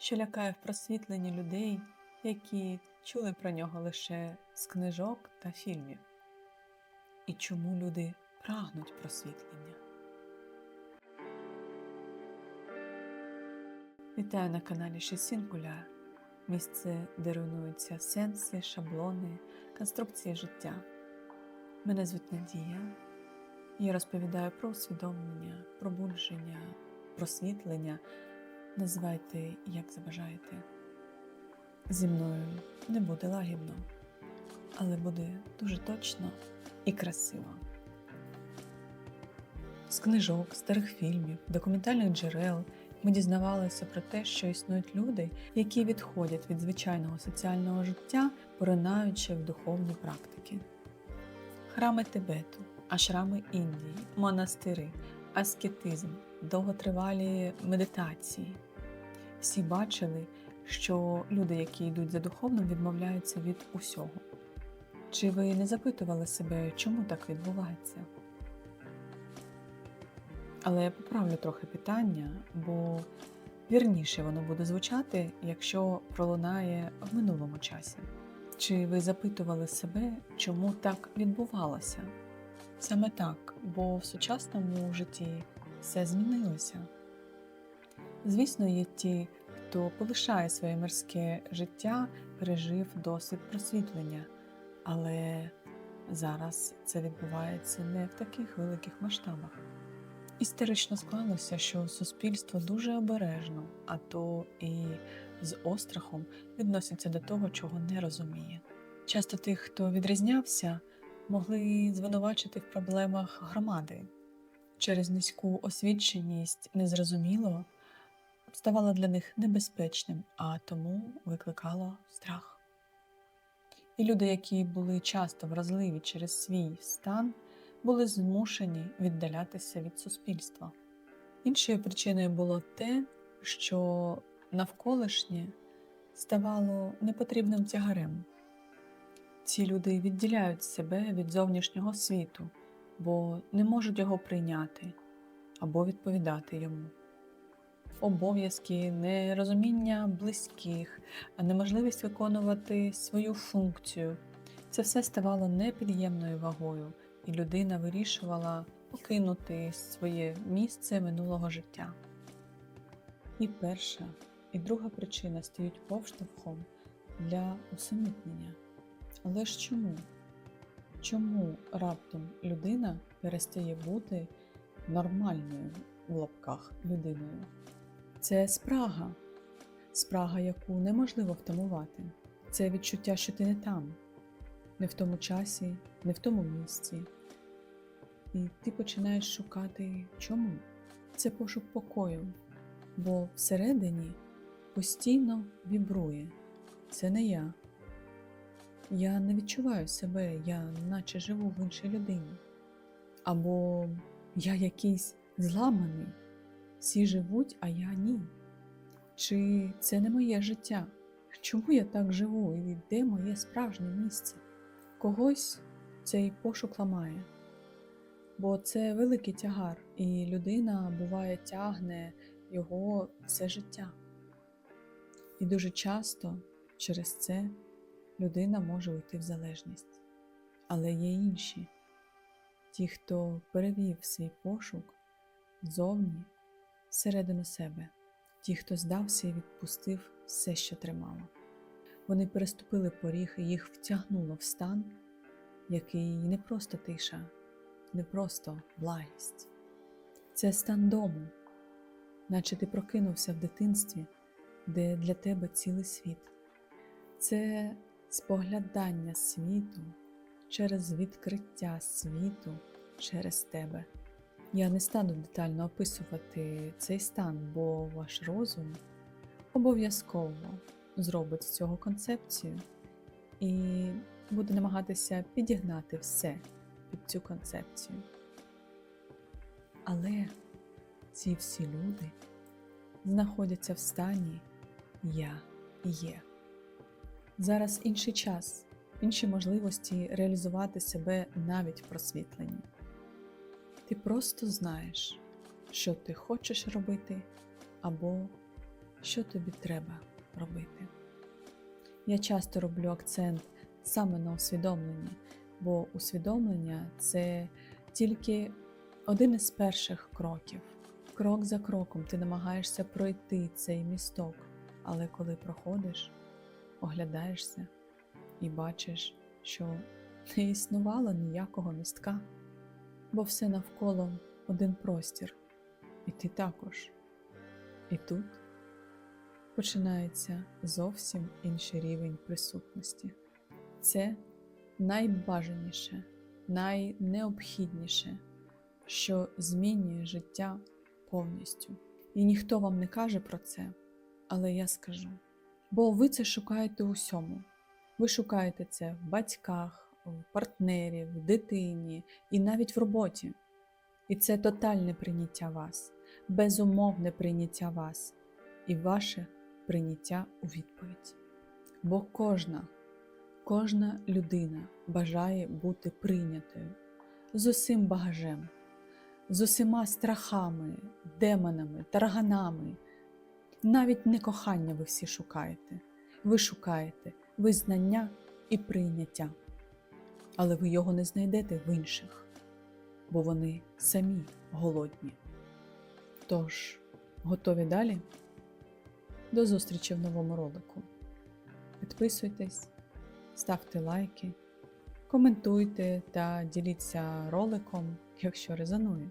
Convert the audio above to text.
що лякає в просвітленні людей, які чули про нього лише з книжок та фільмів? І чому люди прагнуть просвітлення? Вітаю на каналі Шесінкуляр, місце, де руйнуються сенси, шаблони, конструкції життя. Мене звуть Надія. Я розповідаю про усвідомлення, пробудження, просвітлення. Називайте, як забажаєте. Зі мною не буде лагідно, але буде дуже точно і красиво. З книжок, старих фільмів, документальних джерел ми дізнавалися про те, що існують люди, які відходять від звичайного соціального життя, поринаючи в духовні практики. Храми Тибету, ашрами Індії, монастири, аскетизм, довготривалі медитації. Всі бачили, що люди, які йдуть за духовним, відмовляються від усього. Чи ви не запитували себе, чому так відбувається? Але я поправлю трохи питання, бо вірніше воно буде звучати, якщо пролунає в минулому часі. Чи ви запитували себе, чому так відбувалося? Саме так, бо в сучасному житті все змінилося. Звісно, є ті, хто полишає своє мирське життя, пережив досвід просвітлення, але зараз це відбувається не в таких великих масштабах. Історично склалося, що суспільство дуже обережно, а то і з острахом відноситься до того, чого не розуміє. Часто тих, хто відрізнявся, могли звинувачити в проблемах громади. Через низьку освіченість незрозуміло ставало для них небезпечним, а тому викликало страх. І люди, які були часто вразливі через свій стан, були змушені віддалятися від суспільства. Іншою причиною було те, що навколишнє ставало непотрібним тягарем. Ці люди відділяють себе від зовнішнього світу, бо не можуть його прийняти або відповідати йому. Обов'язки, нерозуміння близьких, неможливість виконувати свою функцію це все ставало непід'ємною вагою, і людина вирішувала покинути своє місце минулого життя. І перша, і друга причина стають повштовхом для усамітнення. Але ж чому? Чому раптом людина перестає бути нормальною в лапках людиною? Це спрага, спрага, яку неможливо втамувати. Це відчуття, що ти не там, не в тому часі, не в тому місці. І ти починаєш шукати чому? Це пошук покою, бо всередині постійно вібрує. Це не я. Я не відчуваю себе, я наче живу в іншій людині. Або я якийсь зламаний, всі живуть, а я ні. Чи це не моє життя? Чому я так живу і де моє справжнє місце? Когось цей пошук ламає, бо це великий тягар, і людина буває тягне його все життя. І дуже часто через це людина може уйти в залежність. Але є інші ті, хто перевів свій пошук зовні всередину себе, ті, хто здався і відпустив все, що тримало. Вони переступили поріг і їх втягнуло в стан, який не просто тиша, не просто благість. Це стан дому, наче ти прокинувся в дитинстві, де для тебе цілий світ. Це споглядання світу через відкриття світу через тебе. Я не стану детально описувати цей стан, бо ваш розум обов'язково зробить з цього концепцію і буде намагатися підігнати все під цю концепцію. Але ці всі люди знаходяться в стані Я є. Зараз інший час, інші можливості реалізувати себе навіть в просвітленні. Ти просто знаєш, що ти хочеш робити, або що тобі треба робити. Я часто роблю акцент саме на усвідомленні, бо усвідомлення це тільки один із перших кроків. Крок за кроком ти намагаєшся пройти цей місток, але коли проходиш, оглядаєшся і бачиш, що не існувало ніякого містка, бо все навколо один простір, і ти також. І тут починається зовсім інший рівень присутності. Це найбажаніше, найнеобхідніше, що змінює життя повністю. І ніхто вам не каже про це, але я скажу. Бо ви це шукаєте у всьому. Ви шукаєте це в батьках, в партнері, в дитині і навіть в роботі. І це тотальне прийняття вас, безумовне прийняття вас і ваше прийняття у відповідь. Бо кожна, кожна людина бажає бути прийнятою з усім багажем, з усіма страхами, демонами, тарганами. Навіть не кохання ви всі шукаєте. Ви шукаєте визнання і прийняття. Але ви його не знайдете в інших, бо вони самі голодні. Тож, готові далі? До зустрічі в новому ролику. Підписуйтесь, ставте лайки, коментуйте та діліться роликом, якщо резонує.